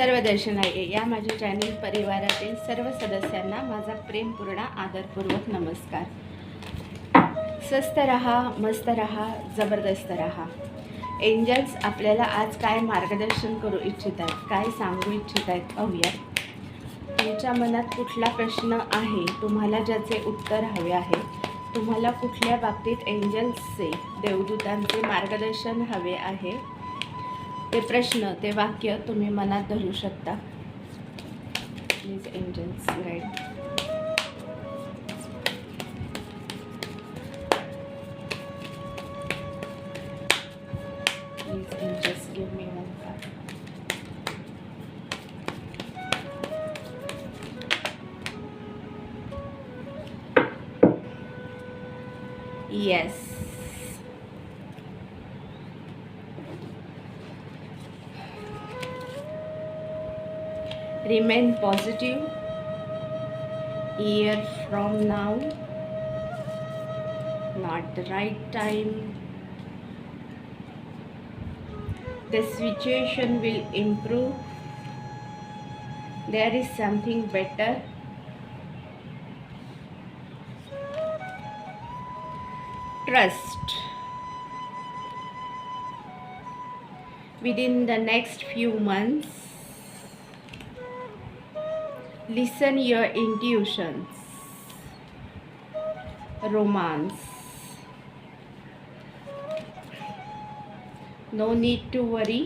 सर्व दर्शनाये या माझ्या चॅनल परिवारातील सर्व सदस्यांना माझा प्रेमपूर्ण आदरपूर्वक नमस्कार. स्वस्त रहा मस्त रहा जबरदस्त रहा. एंजल्स आपल्याला आज काय मार्गदर्शन करू इच्छित आहेत काय सांगू इच्छित आहेत पाहूयात. तुमच्या मनात कुठला प्रश्न आहे? तुम्हाला ज्याचे उत्तर हवे आहे तुम्हाला कुठल्या बाबतीत एंजल्सचे देवदूतांचे मार्गदर्शन हवे आहे? ते प्रश्न ते वाक्य तुम्ही मनात धरू शकता. Please angels guide please Yes. Remain positive. Year from now. Not the right time. The situation will improve. There is something better. trust within the next few months listen your intuitions romance no need to worry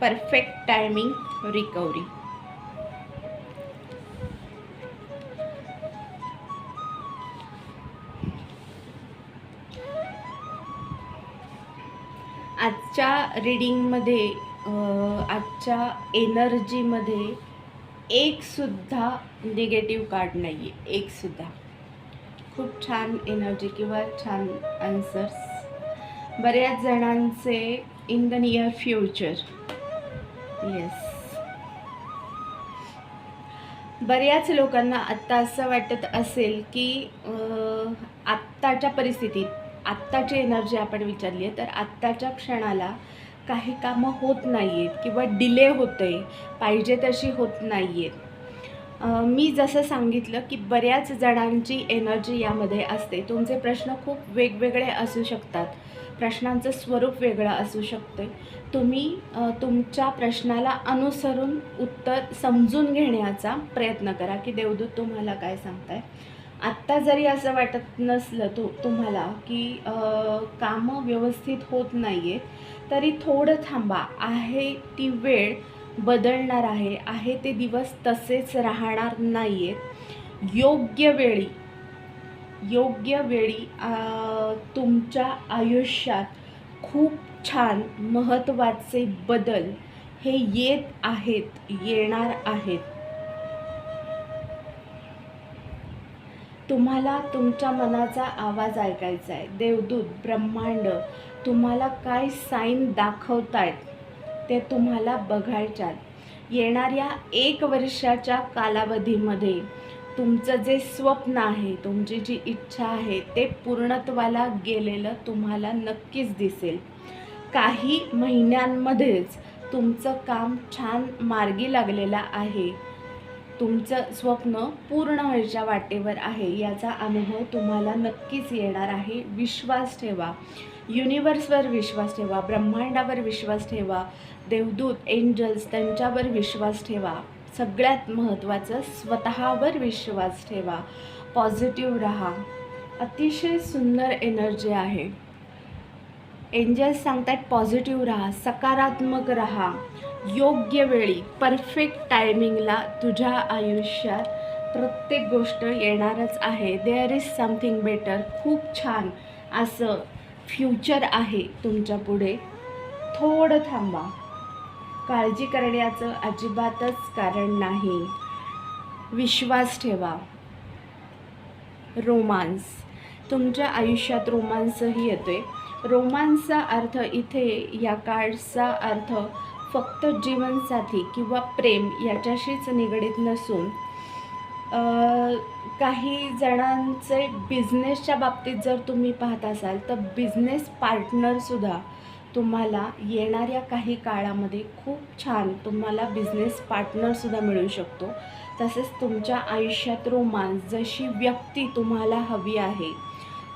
perfect timing recovery आजच्या रिडिंगमध्ये आजच्या एनर्जीमध्ये एकसुद्धा negative card नाही आहे एकसुद्धा खूप छान energy किंवा छान आन्सर्स बऱ्याच जणांचे in the near future yes बऱ्याच लोकांना आत्ता असं वाटत असेल की आत्ताच्या परिस्थितीत आत्ताची एनर्जी आपण विचारली आहे तर आत्ताच्या क्षणाला काही कामं होत नाही आहेत किंवा डिले होतं आहे पाहिजे तशी होत नाही आहेत मी जसं सांगितलं की बऱ्याच जणांची एनर्जी यामध्ये असते. तुमचे प्रश्न खूप वेगवेगळे असू शकतात. प्रश्नांचं स्वरूप वेगळं असू शकते तुम्ही तुमच्या प्रश्नाला अनुसरून उत्तर समजून घेण्याचा प्रयत्न करा की देवदूत तुम्हाला काय सांगताय. आत्ता जरी असं वाटत नसलं तो तुम्हाला की कामं व्यवस्थित होत नाही आहेत तरी थोडं थांबा. आहे ती वेळ बदलणार आहे. आहे ते दिवस तसेच राहणार नाही आहेत योग्य वेळी योग्य वेळी तुमच्या आयुष्यात खूप छान महत्त्वाचे बदल हे येत आहेत येणार आहेत. तुम्हाला तुमच्या मनाचा आवाज ऐकायचा आहे. देवदूत ब्रह्मांड तुम्हाला काय साईन दाखवतायत ते तुम्हाला बघायच्यात. येणाऱ्या एक वर्षाच्या कालावधीमध्ये तुमचं जे स्वप्न आहे तुमची जी इच्छा आहे ते पूर्णत्वाला गेलेलं तुम्हाला नक्कीच दिसेल. काही महिन्यांमध्येच तुमचं काम छान मार्गी लागलेलं आहे. तुमचं स्वप्न पूर्ण व्हायच्या वाटेवर आहे याचा अनुभव तुम्हाला नक्कीच येणार आहे. विश्वास ठेवा. युनिवर्सवर विश्वास ठेवा. ब्रह्मांडावर विश्वास ठेवा. देवदूत एंजल्स त्यांच्यावर विश्वास ठेवा. सगळ्यात महत्त्वाचं स्वतःवर विश्वास ठेवा. पॉझिटिव्ह राहा. अतिशय सुंदर एनर्जी आहे. एंजल्स सांगतात पॉझिटिव्ह राहा सकारात्मक राहा. योग्य वेळी परफेक्ट टायमिंगला तुझ्या आयुष्यात प्रत्येक गोष्ट येणारच आहे. देअर इज समथिंग बेटर खूप छान. असं फ्युचर आहे तुमच्यापुढे. थोडं थांबा. काळजी करण्याचं अजिबातच कारण नाही. विश्वास ठेवा. रोमांस तुमच्या आयुष्यात रोमांसही येतो आहे रोमांसचा अर्थ इथे या कार्ड्सचा अर्थ फक्त जीवनसाथी किंवा प्रेम याच्याशीच निगडीत नसून काही जणांचे बिझनेसच्या बाबतीत जर तुम्ही पाहत असाल तर बिझनेस पार्टनरसुद्धा तुम्हाला येणाऱ्या काही काळामध्ये खूप छान तुम्हाला बिझनेस पार्टनरसुद्धा मिळू शकतो. तसेच तुमच्या आयुष्यात रोमांस जशी व्यक्ती तुम्हाला हवी आहे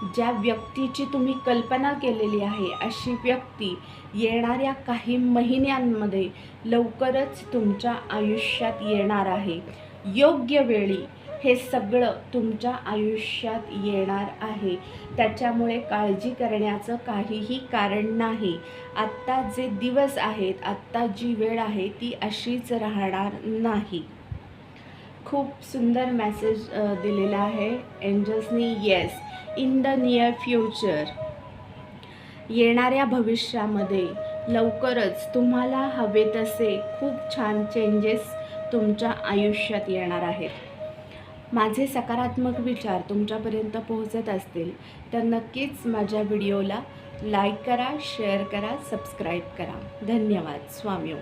ज्या व्यक्तीची तुम्ही कल्पना केलेली आहे अशी व्यक्ती येणाऱ्या काही महिन्यांमध्ये लवकरच तुमच्या आयुष्यात येणार आहे. योग्य वेळी हे सगळं तुमच्या आयुष्यात येणार आहे. त्याच्यामुळे काळजी करण्याचं काहीही कारण नाही. आत्ता जे दिवस आहेत आत्ता जी वेळ आहे ती अशीच राहणार नाही. खूप सुंदर मेसेज दिलेला आहे. एंजल्सनी yes in the near future येणाऱ्या भविष्यामध्ये लवकरच तुम्हाला हवे तसे खूप छान चेंजेस तुमच्या आयुष्यात येणार आहेत. माझे सकारात्मक विचार तुमच्यापर्यंत पोहोचत असतील तर नक्कीच माझ्या व्हिडिओला लाईक करा शेअर करा सबस्क्राईब करा. धन्यवाद. स्वामी